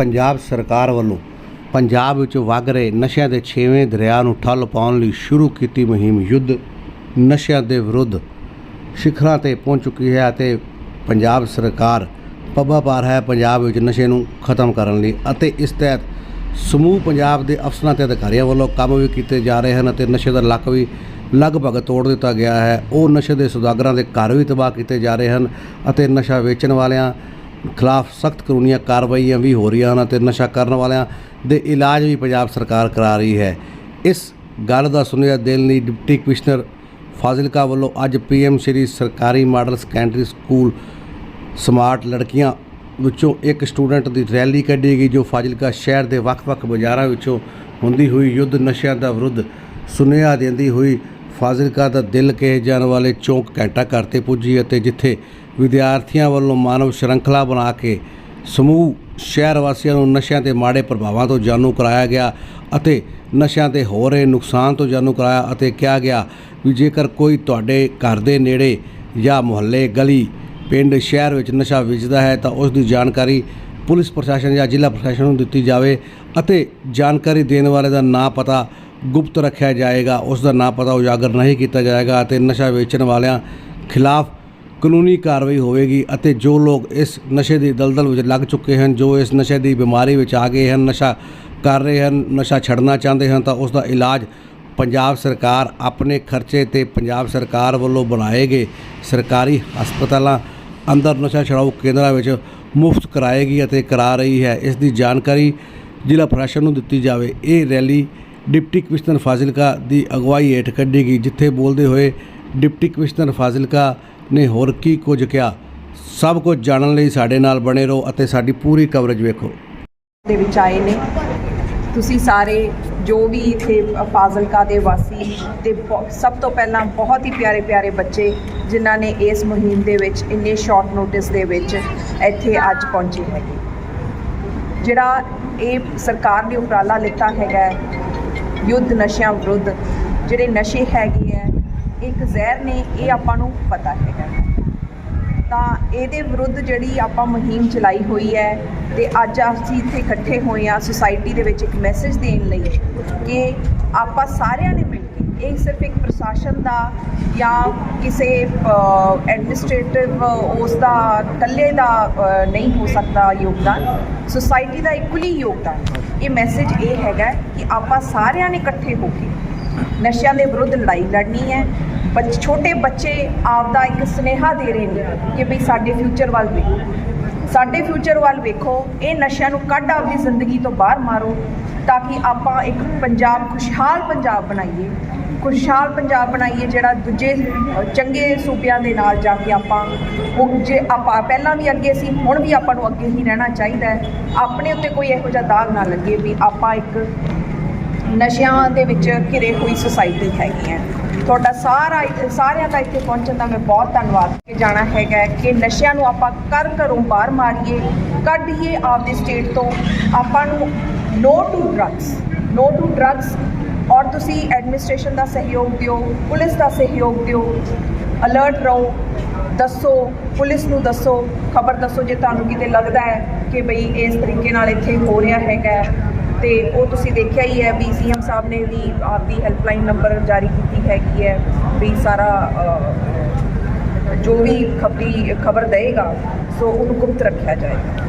ਪੰਜਾਬ ਸਰਕਾਰ ਵੱਲੋਂ ਪੰਜਾਬ ਵਿੱਚ ਵਗ ਰਹੇ ਨਸ਼ਿਆਂ ਦੇ ਛੇਵੇਂ ਦਰਿਆ ਨੂੰ ਠੱਲ ਪਾਉਣ ਲਈ ਸ਼ੁਰੂ ਕੀਤੀ ਮੁਹਿੰਮ ਯੁੱਧ, ਨਸ਼ਿਆਂ ਦੇ ਵਿਰੁੱਧ ਸਿਖਰਾਂ ਤੇ ਪਹੁੰਚ ਚੁੱਕੀ ਹੈ ਅਤੇ ਪੰਜਾਬ ਸਰਕਾਰ ਪੱਬਾ ਪਾਰ ਹੈ ਪੰਜਾਬ ਵਿੱਚ ਨਸ਼ੇ ਨੂੰ ਖਤਮ ਕਰਨ ਲਈ ਅਤੇ ਇਸ ਤਹਿਤ ਸਮੂਹ ਪੰਜਾਬ ਦੇ ਅਫਸਰਾਂ ਤੇ ਅਧਿਕਾਰੀਆਂ ਵੱਲੋਂ ਕੰਮ ਵੀ ਕੀਤੇ ਜਾ ਰਹੇ ਹਨ ਅਤੇ ਨਸ਼ੇ ਦਾ ਲੱਕ ਵੀ ਲਗਭਗ ਤੋੜ ਦਿੱਤਾ ਗਿਆ ਹੈ। ਉਹ ਨਸ਼ੇ ਦੇ ਸੁਦਾਗਰਾਂ ਦੇ ਘਰ ਵੀ ਤਬਾਹ ਕੀਤੇ ਜਾ ਰਹੇ ਹਨ ਅਤੇ ਨਸ਼ਾ ਵੇਚਣ ਵਾਲਿਆਂ ਖਿਲਾਫ ਸਖਤ ਕਾਨੂੰਨੀਆਂ ਕਾਰਵਾਈਆਂ ਵੀ ਹੋ ਰਹੀਆਂ ਹਨ ਅਤੇ ਨਸ਼ਾ ਕਰਨ ਵਾਲਿਆਂ ਦੇ ਇਲਾਜ ਵੀ ਪੰਜਾਬ ਸਰਕਾਰ ਕਰਾ ਰਹੀ ਹੈ। ਇਸ ਗੱਲ ਦਾ ਸੁਨੇਹਾ ਦੇਣ ਲਈ ਡਿਪਟੀ ਕਮਿਸ਼ਨਰ ਫਾਜ਼ਿਲਕਾ ਵੱਲੋਂ ਅੱਜ ਪੀਐਮ ਸ਼੍ਰੀ ਸਰਕਾਰੀ ਮਾਡਲ ਸੈਕੰਡਰੀ ਸਕੂਲ ਸਮਾਰਟ ਲੜਕੀਆਂ ਵਿੱਚੋਂ ਇੱਕ ਸਟੂਡੈਂਟ ਦੀ ਰੈਲੀ ਕੱਢੀ ਗਈ, ਜੋ ਫਾਜ਼ਿਲਕਾ ਸ਼ਹਿਰ ਦੇ ਵੱਖ-ਵੱਖ ਬਾਜ਼ਾਰਾਂ ਵਿੱਚੋਂ ਹੁੰਦੀ ਹੋਈ ਯੁੱਧ ਨਸ਼ਿਆਂ ਦਾ ਵਿਰੁੱਧ ਸੁਨੇਹਾ ਦਿੰਦੀ ਹੋਈ ਫਾਜ਼ਿਲਕਾ ਦਾ ਦਿਲ ਕਹੇ ਜਾਣ ਵਾਲੇ ਚੌਂਕ ਘੰਟਾ ਘਰ ਤੇ ਪੁੱਜੀ ਅਤੇ ਜਿੱਥੇ ਵਿਦਿਆਰਥੀਆਂ ਵੱਲੋਂ ਮਾਨਵ ਸ਼ਰੰਖਲਾ ਬਣਾ ਕੇ ਸਮੂਹ ਸ਼ਹਿਰ ਵਾਸੀਆਂ ਨੂੰ ਨਸ਼ਿਆਂ ਦੇ ਮਾੜੇ ਪ੍ਰਭਾਵਾਂ ਤੋਂ ਜਾਣੂ ਕਰਾਇਆ ਗਿਆ ਅਤੇ ਨਸ਼ਿਆਂ ਦੇ ਹੋ ਰਹੇ ਨੁਕਸਾਨ ਤੋਂ ਜਾਣੂ ਕਰਾਇਆ ਅਤੇ ਕਿਹਾ ਗਿਆ ਵੀ ਜੇਕਰ ਕੋਈ ਤੁਹਾਡੇ ਘਰ ਦੇ ਨੇੜੇ ਜਾਂ ਮੁਹੱਲੇ ਗਲੀ ਪਿੰਡ ਸ਼ਹਿਰ ਵਿੱਚ ਨਸ਼ਾ ਵੇਚਦਾ ਹੈ ਤਾਂ ਉਸ ਦੀ ਜਾਣਕਾਰੀ ਪੁਲਿਸ ਪ੍ਰਸ਼ਾਸਨ ਜਾਂ ਜ਼ਿਲ੍ਹਾ ਪ੍ਰਸ਼ਾਸਨ ਨੂੰ ਦਿੱਤੀ ਜਾਵੇ ਅਤੇ ਜਾਣਕਾਰੀ ਦੇਣ ਵਾਲੇ ਦਾ ਨਾਂ ਪਤਾ ਗੁਪਤ ਰੱਖਿਆ ਜਾਏਗਾ, ਉਸ ਦਾ ਨਾਂ ਪਤਾ ਉਜਾਗਰ ਨਹੀਂ ਕੀਤਾ ਜਾਏਗਾ ਅਤੇ ਨਸ਼ਾ ਵੇਚਣ ਵਾਲਿਆਂ ਖਿਲਾਫ ਕਾਨੂੰਨੀ ਕਾਰਵਾਈ ਹੋਵੇਗੀ ਅਤੇ ਜੋ ਲੋਕ ਇਸ ਨਸ਼ੇ ਦੀ ਦਲਦਲ ਵਿੱਚ ਲੱਗ ਚੁੱਕੇ ਹਨ, ਜੋ ਇਸ ਨਸ਼ੇ ਦੀ ਬਿਮਾਰੀ ਵਿੱਚ ਆ ਗਏ ਹਨ, ਨਸ਼ਾ ਕਰ ਰਹੇ ਹਨ, ਨਸ਼ਾ ਛੱਡਣਾ ਚਾਹੁੰਦੇ ਹਨ, ਤਾਂ ਉਸ ਦਾ ਇਲਾਜ ਪੰਜਾਬ ਸਰਕਾਰ ਆਪਣੇ ਖਰਚੇ ਤੇ ਪੰਜਾਬ ਸਰਕਾਰ ਵੱਲੋਂ ਬਣਾਏ ਗਏ ਸਰਕਾਰੀ ਹਸਪਤਾਲਾਂ ਅੰਦਰ ਨਸ਼ਾ ਛੁਡਾਊ ਕੇਂਦਰਾਂ ਵਿੱਚ ਮੁਫਤ ਕਰਾਏਗੀ ਅਤੇ ਕਰਾ ਰਹੀ ਹੈ। ਇਸ ਦੀ ਜਾਣਕਾਰੀ ਜ਼ਿਲ੍ਹਾ ਪ੍ਰਸ਼ਾਸਨ ਨੂੰ ਦਿੱਤੀ ਜਾਵੇ। ਇਹ ਰੈਲੀ ਡਿਪਟੀ ਕਮਿਸ਼ਨਰ ਫਾਜ਼ਿਲਕਾ ਦੀ ਅਗਵਾਈ ਹੇਠ ਕੱਢੀ ਗਈ, ਜਿੱਥੇ ਬੋਲਦੇ ਹੋਏ ਡਿਪਟੀ ਕਮਿਸ਼ਨਰ ਫਾਜ਼ਿਲਕਾ ਨੇ ਹੋਰ ਕੀ ਕੁਝ ਕਿਹਾ? ਸਭ ਕੁਝ ਜਾਣਨ ਲਈ ਸਾਡੇ ਨਾਲ ਬਣੇ ਰਹੋ ਅਤੇ ਸਾਡੀ ਪੂਰੀ ਕਵਰੇਜ ਵੇਖੋ। ਦੇ ਵਿੱਚ ਆਏ ਨੇ। ਤੁਸੀਂ ਸਾਰੇ ਜੋ ਵੀ ਇੱਥੇ ਫਾਜ਼ਿਲਕਾ ਦੇ ਵਾਸੀ ਤੇ ਸਭ ਤੋਂ ਪਹਿਲਾਂ ਬਹੁਤ ਹੀ ਪਿਆਰੇ ਪਿਆਰੇ ਬੱਚੇ ਜਿਨ੍ਹਾਂ ਨੇ ਇਸ ਮੁਹਿੰਮ ਦੇ ਵਿੱਚ ਇੰਨੇ ਸ਼ਾਰਟ ਨੋਟਿਸ ਦੇ ਵਿੱਚ ਇੱਥੇ ਅੱਜ ਪਹੁੰਚੇ ਹੈਗੇ। ਜਿਹੜਾ ਇਹ ਸਰਕਾਰ ਨੇ ਉਪਰਾਲਾ ਲਿੱਤਾ ਹੈਗਾ ਯੁੱਧ ਨਸ਼ਿਆਂ ਵਿਰੁੱਧ ਜਿਹੜੇ ਨਸ਼ੇ ਹੈਗੇ ਹੈ ਇੱਕ ਜ਼ਹਿਰ ਨੇ, ਇਹ ਆਪਾਂ ਨੂੰ ਪਤਾ ਹੈਗਾ। ਤਾਂ ਇਹਦੇ ਵਿਰੁੱਧ ਜਿਹੜੀ ਆਪਾਂ ਮੁਹਿੰਮ ਚਲਾਈ ਹੋਈ ਹੈ ਤੇ ਅੱਜ ਅਸੀਂ ਇੱਥੇ ਇਕੱਠੇ ਹੋਏ ਆ ਸੁਸਾਇਟੀ ਦੇ ਵਿੱਚ ਇੱਕ ਮੈਸੇਜ ਦੇਣ ਲਈ ਕਿ ਆਪਾਂ ਸਾਰਿਆਂ ਨੇ ਮਿਲ ਇਹ ਸਿਰਫ ਇੱਕ ਪ੍ਰਸ਼ਾਸਨ ਦਾ ਜਾਂ ਕਿਸੇ ਐਡਮਿਨਿਸਟ੍ਰੇਟਿਵ ਉਸ ਦਾ ਇਕੱਲੇ ਦਾ ਨਹੀਂ ਹੋ ਸਕਦਾ ਯੋਗਦਾਨ। ਸੁਸਾਇਟੀ ਦਾ ਇਕੁਅਲੀ ਯੋਗਦਾਨ। ਇਹ ਮੈਸੇਜ ਇਹ ਹੈਗਾ ਕਿ ਆਪਾਂ ਸਾਰਿਆਂ ਨੇ ਇਕੱਠੇ ਹੋ ਕੇ ਨਸ਼ਿਆਂ ਦੇ ਵਿਰੁੱਧ ਲੜਾਈ ਲੜਨੀ ਹੈ। ਬੱਚ, ਛੋਟੇ ਬੱਚੇ ਆਪ ਦਾ ਇੱਕ ਸੁਨੇਹਾ ਦੇ ਰਹੇ ਨੇ ਕਿ ਵੀ ਸਾਡੇ ਫਿਊਚਰ ਵੱਲ ਵੇਖੋ। ਸਾਡੇ ਫਿਊਚਰ ਵੱਲ ਵੇਖੋ। ਇਹ ਨਸ਼ਿਆਂ ਨੂੰ ਕੱਢ ਆਪਦੀ ਜ਼ਿੰਦਗੀ ਤੋਂ ਬਾਹਰ ਮਾਰੋ। ਤਾਂ ਕਿ ਆਪਾਂ ਇੱਕ ਪੰਜਾਬ, ਖੁਸ਼ਹਾਲ ਪੰਜਾਬ ਬਣਾਈਏ। ਖੁਸ਼ਹਾਲ ਪੰਜਾਬ ਬਣਾਈਏ ਜਿਹੜਾ ਦੂਜੇ ਚੰਗੇ ਸੂਬਿਆਂ ਦੇ ਨਾਲ ਜਾ ਕੇ ਆਪਾਂ ਉਹ ਜੇ ਆਪਾਂ ਪਹਿਲਾਂ ਵੀ ਅੱਗੇ ਸੀ, ਹੁਣ ਵੀ ਆਪਾਂ ਨੂੰ ਅੱਗੇ ਹੀ ਰਹਿਣਾ ਚਾਹੀਦਾ ਹੈ। ਆਪਣੇ ਉੱਤੇ ਕੋਈ ਇਹੋ ਜਿਹਾ ਦਾਗ ਨਾ ਲੱਗੇ ਵੀ ਆਪਾਂ ਇੱਕ ਨਸ਼ਿਆਂ ਦੇ ਵਿੱਚ ਘਿਰੇ ਹੋਈ ਸੁਸਾਇਟੀ ਹੈਗੀ ਹੈ। ਤੁਹਾਡਾ ਸਾਰਾ ਇੱਥੇ- ਸਾਰਿਆਂ ਦਾ ਇੱਥੇ ਪਹੁੰਚਣ ਦਾ ਮੈਂ ਬਹੁਤ ਧੰਨਵਾਦ ਕਿ ਜਾਣਾ ਹੈਗਾ ਕਿ ਨਸ਼ਿਆਂ ਨੂੰ ਆਪਾਂ ਕਰ ਘਰੋਂ ਬਾਹਰ ਮਾਰੀਏ, ਕੱਢੀਏ ਆਪਦੀ ਸਟੇਟ ਤੋਂ। ਆਪਾਂ ਨੂੰ no to drugs no to drugs ਔਰ ਤੁਸੀਂ ਐਡਮਿਨਿਸਟ੍ਰੇਸ਼ਨ ਦਾ ਸਹਿਯੋਗ ਦਿਓ, ਪੁਲਿਸ ਦਾ ਸਹਿਯੋਗ ਦਿਓ ਅਲਰਟ ਰਹੋ, ਦੱਸੋ, ਪੁਲਿਸ ਨੂੰ ਦੱਸੋ, ਖਬਰ ਦੱਸੋ ਜੇ ਤੁਹਾਨੂੰ ਕਿਤੇ ਲੱਗਦਾ ਹੈ ਕਿ ਬਈ ਇਸ ਤਰੀਕੇ ਨਾਲ ਇੱਥੇ ਹੋ ਰਿਹਾ ਹੈਗਾ ਹੈ। ਤੇ ਉਹ ਤੁਸੀਂ ਦੇਖਿਆ ਹੀ ਹੈ ਵੀ ਸੀਐਮ ਸਾਹਿਬ ਨੇ ਵੀ ਆਪਦੀ ਹੈਲਪਲਾਈਨ ਨੰਬਰ ਜਾਰੀ ਕੀਤੀ ਹੈਗੀ ਹੈ ਵੀ ਸਾਰਾ ਜੋ ਵੀ ਖਬਰੀ, ਖਬਰ ਦੇਗਾ ਸੋ ਉਹਨੂੰ ਗੁਪਤ ਰੱਖਿਆ ਜਾਏਗਾ